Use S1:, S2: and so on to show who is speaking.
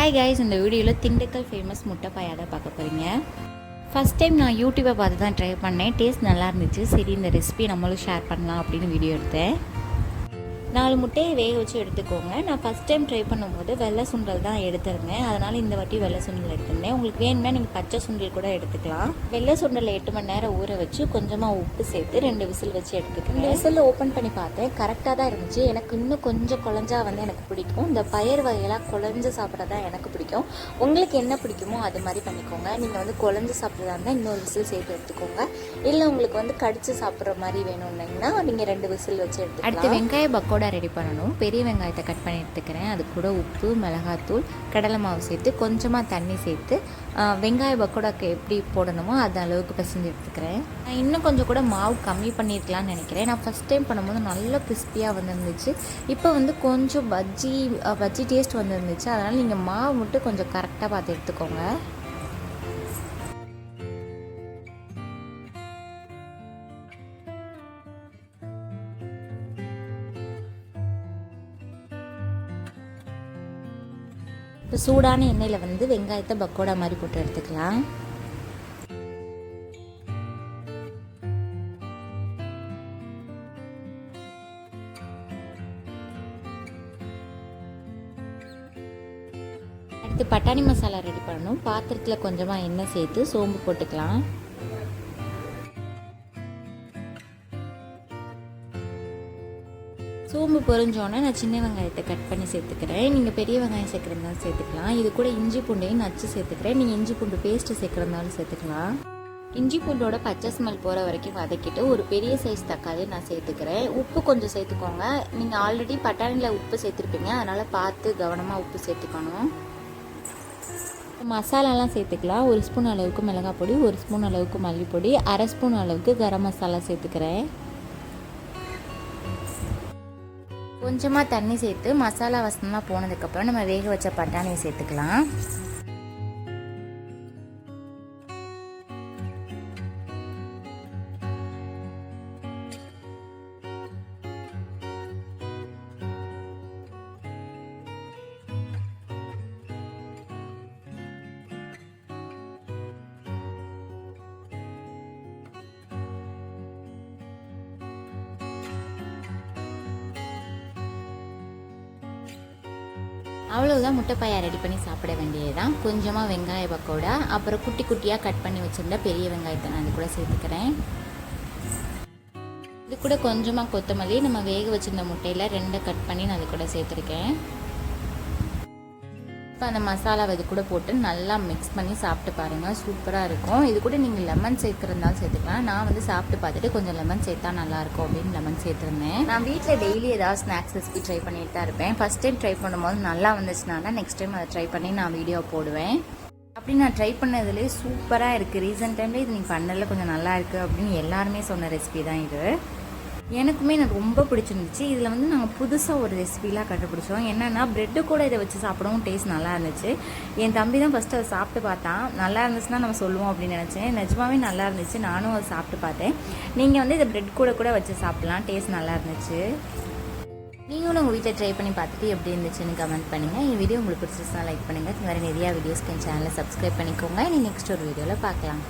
S1: Hi guys இந்த வீடியோவில் Dindigul famous முட்டை பாயா பார்க்க போகிறீங்க ஃபஸ்ட் டைம் நான் யூடியூப்பை பார்த்து தான் ட்ரை பண்ணேன். டேஸ்ட் நல்லா இருந்துச்சு. சரி இந்த ரெசிபி நம்மளும் ஷேர் பண்ணலாம் அப்படின்னு வீடியோ எடுத்தேன். நாலு முட்டையை வேக வச்சு எடுத்துக்கோங்க. நான் ஃபஸ்ட் டைம் ட்ரை பண்ணும்போது வெள்ளை சுண்டல் தான் எடுத்திருந்தேன். அதனால் இந்த வாட்டி வெள்ளை சுண்டல் எடுத்திருந்தேன். உங்களுக்கு வேணும்னா நீங்கள் பச்சை சுண்டல் கூட எடுத்துக்கலாம். வெள்ளை சுண்டலை எட்டு மணி நேரம் ஊற வச்சு கொஞ்சமாக உப்பு சேர்த்து ரெண்டு விசில் வச்சு எடுத்துக்கோங்க. ரெண்டு விசில் ஓப்பன் பண்ணி பார்த்தேன். கரெக்டாக தான் இருந்துச்சு. எனக்கு இன்னும் கொஞ்சம் குழஞ்சா வந்து எனக்கு பிடிக்கும். இந்த பயிர் வகையெல்லாம் குழஞ்சு சாப்பிட்றதா எனக்கு பிடிக்கும். உங்களுக்கு என்ன பிடிக்குமோ அது மாதிரி பண்ணிக்கோங்க. நீங்கள் வந்து குழஞ்சு சாப்பிட்றதா இருந்தால் இன்னொரு விசில் சேர்த்து எடுத்துக்கோங்க. இல்லை உங்களுக்கு வந்து கடிச்சு சாப்பிட்ற மாதிரி வேணும்னீங்கன்னா நீங்கள் ரெண்டு விசில் வச்சு எடுத்து அடுத்து வெங்காய பக்கோடா ரெடி பண்ணணும். பெரிய வெங்காயத்தை கட் பண்ணி எடுத்துக்கிறேன். அது கூட உப்பு மிளகாத்தூள் கடலை மாவு சேர்த்து கொஞ்சமாக தண்ணி சேர்த்து வெங்காய பக்கோடாக்கு எப்படி போடணுமோ அது அளவுக்கு பிசைஞ்சு எடுத்துக்கிறேன். நான் இன்னும் கொஞ்சம் கூட மாவு கம்மி பண்ணியிருக்கலாம்னு நினைக்கிறேன். நான் ஃபஸ்ட் டைம் பண்ணும்போது நல்ல கிறிஸ்பியாக வந்துருந்துச்சு. இப்போ வந்து கொஞ்சம் பஜ்ஜி பஜ்ஜி டேஸ்ட் வந்துருந்துச்சு. அதனால் நீங்கள் மாவு மட்டும் கொஞ்சம் கரெக்டாக பார்த்து எடுத்துக்கோங்க. இப்போ சூடான எண்ணெயில் வந்து வெங்காயத்தை பக்கோடா மாதிரி போட்டு எடுத்துக்கலாம். அடுத்து பட்டாணி மசாலா ரெடி பண்ணணும். பாத்திரத்தில் கொஞ்சமாக எண்ணெய் சேர்த்து சோம்பு போட்டுக்கலாம். சோம்பு பொறிஞ்சோடனே நான் சின்ன வெங்காயத்தை கட் பண்ணி சேர்த்துக்கிறேன். நீங்கள் பெரிய வெங்காயம் சேர்க்குறதுனாலும் சேர்த்துக்கலாம். இது கூட இஞ்சி பூண்டையும் நச்சு சேர்த்துக்கிறேன். நீங்கள் இஞ்சி பூண்டு பேஸ்ட்டு சேர்க்குறதாலும் சேர்த்துக்கலாம். இஞ்சி பூண்டோட பச்சை ஸ்மெல் போகிற வரைக்கும் வதக்கிட்டு ஒரு பெரிய சைஸ் தக்காளி நான் சேர்த்துக்கிறேன். உப்பு கொஞ்சம் சேர்த்துக்கோங்க. நீங்கள் ஆல்ரெடி பட்டாணியில் உப்பு சேர்த்துருப்பீங்க. அதனால் பார்த்து கவனமாக உப்பு சேர்த்துக்கணும். மசாலாலாம் சேர்த்துக்கலாம். ஒரு ஸ்பூன் அளவுக்கு மிளகாய் பொடி ஒரு ஸ்பூன் அளவுக்கு மல்லிப்பொடி அரை ஸ்பூன் அளவுக்கு கரம் மசாலா சேர்த்துக்கிறேன். கொஞ்சமாக தண்ணி சேர்த்து மசாலா வசனமாக போனதுக்கப்புறம் நம்ம வேக வச்ச பட்டாணியை சேர்த்துக்கலாம். அவ்வளவுதான் முட்டைப்பாயை ரெடி பண்ணி சாப்பிட வேண்டியதுதான். கொஞ்சமாக வெங்காய பக்கோடா அப்புறம் குட்டி குட்டியாக கட் பண்ணி வச்சுருந்த பெரிய வெங்காயத்தை நான் அது கூட சேர்த்துக்கிறேன். இது கூட கொஞ்சமாக கொத்தமல்லி நம்ம வேக வச்சுருந்த முட்டையில் ரெண்டை கட் பண்ணி நான் அது கூட சேர்த்துருக்கேன். இப்போ அந்த மசாலாவை இது கூட போட்டு நல்லா மிக்ஸ் பண்ணி சாப்பிட்டு பாருங்கள் சூப்பராக இருக்கும். இது கூட நீங்கள் லெமன் சேர்த்துருந்தாலும் சேர்த்துக்கலாம். நான் வந்து சாப்பிட்டு பார்த்துட்டு கொஞ்சம் லெமன் சேர்த்தா நல்லாயிருக்கும் அப்படின்னு லெமன் சேர்த்துருந்தேன். நான் வீட்டில் டெய்லி ஏதாவது ஸ்நாக்ஸ் ரெசிபி ட்ரை பண்ணிட்டு தான் இருப்பேன். ஃபஸ்ட் டைம் ட்ரை பண்ணும்போது நல்லா வந்துச்சுனால நெக்ஸ்ட் டைம் அதை ட்ரை பண்ணி நான் வீடியோ போடுவேன். அப்படி நான் ட்ரை பண்ணதுலேயே சூப்பராக இருக்குது ரீசெண்ட் டைமில் இது நீங்கள் பண்ணதில் கொஞ்சம் நல்லா இருக்குது அப்படின்னு எல்லாருமே சொன்ன ரெசிபி தான் இது. எனக்குமே எனக்கு ரொம்ப பிடிச்சிருந்துச்சு. இதில் வந்து நாங்கள் புதுசாக ஒரு ரெசிபிலாம் கண்டுபிடிச்சோம். என்னென்னா ப்ரெட்டு கூட இதை வச்சு சாப்பிடவும் டேஸ்ட் நல்லா இருந்துச்சு. என் தம்பி தான் ஃபஸ்ட்டு அதை சாப்பிட்டு பார்த்தான். நல்லா இருந்துச்சுன்னா நம்ம சொல்லுவோம் அப்படின்னு நினச்சேன். நிஜமாவே நல்லா இருந்துச்சு. நானும் அதை சாப்பிட்டு பார்த்தேன். நீங்கள் வந்து இதை ப்ரெட் கூட கூட வச்சு சாப்பிட்லாம். டேஸ்ட் நல்லா இருந்துச்சு. நீங்களும் உங்கள் வீட்டில் ட்ரை பண்ணி பார்த்துட்டு எப்படி இருந்துச்சுன்னு கமெண்ட் பண்ணுங்கள் இந்த வீடியோ உங்களுக்கு பிடிச்சிருந்தா லைக் பண்ணுங்கள் வேறு நிறையா வீடியோஸ்க்கு என் சேனலை சப்ஸ்கிரைப் பண்ணிக்கோங்க. இனி நெக்ஸ்ட் ஒரு வீடியோவில் பார்க்கலாம்.